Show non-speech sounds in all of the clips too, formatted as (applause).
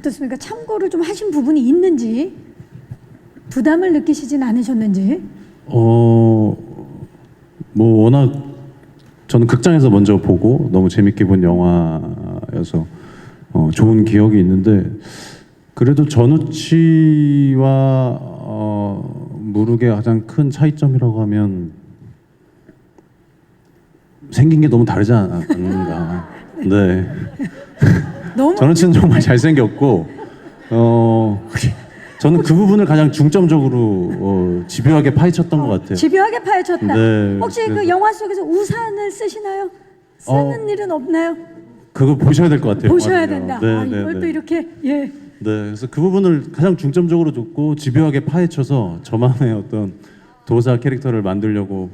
어떻습니까? 참고를 좀 하신 부분이 있는지 부담을 느끼시진 않으셨는지 어, 뭐 워낙 저는 극장에서 먼저 보고 너무 재밌게 본 영화여서 어, 좋은 기억이 있는데 그래도 전우치와 어, 무르의 가장 큰 차이점이라고 하면 생긴 게 너무 다르지 않- 않는가. (laughs) 네. 너무 전우치는 정말 잘생겼고 어 저는 그 부분을 가장 중점적으로 어, 집요하게 파헤쳤던 것 같아요. 집요하게 파헤쳤다. 네, 혹시 그 그래서- 영화 속에서 우산을 쓰시나요? 쓰는 일은 없나요? 그거 보셔야 될 것 같아요. 보셔야 영화를요. 된다. 네, 아, 네, 이걸 네. 또 이렇게 예. 네, 그래서 그 부분을 가장 중점적으로 듣고 집요하게 파헤쳐서 저만의 어떤 도사 캐릭터를 만들려고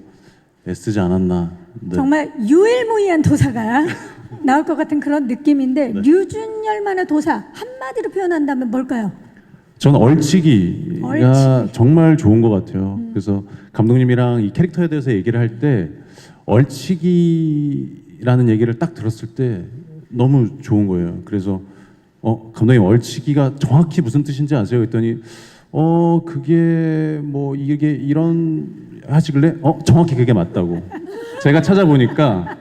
애쓰지 않았나. 네. 정말 유일무이한 도사가 나올 것 같은 그런 느낌인데 네. 류준열만의 도사 한마디로 표현한다면 뭘까요? 저는 얼치기가 얼치기. 정말 좋은 것 같아요. 그래서 감독님이랑 이 캐릭터에 대해서 얘기를 할 때 얼치기라는 얘기를 딱 들었을 때 너무 좋은 거예요. 그래서 어 감독님 얼치기가 정확히 무슨 뜻인지 아세요? 했더니 어 그게 뭐 이게 이런 하시길래 어 정확히 그게 맞다고 제가 찾아보니까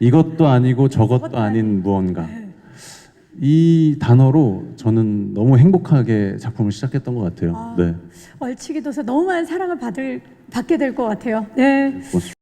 이것도 아니고 저것도 아닌 무언가 이 단어로 저는 너무 행복하게 작품을 시작했던 것 같아요. 네. 얼치기 도사 너무 많은 사랑을 받을 받게 될 것 같아요. 네. 고맙습니다.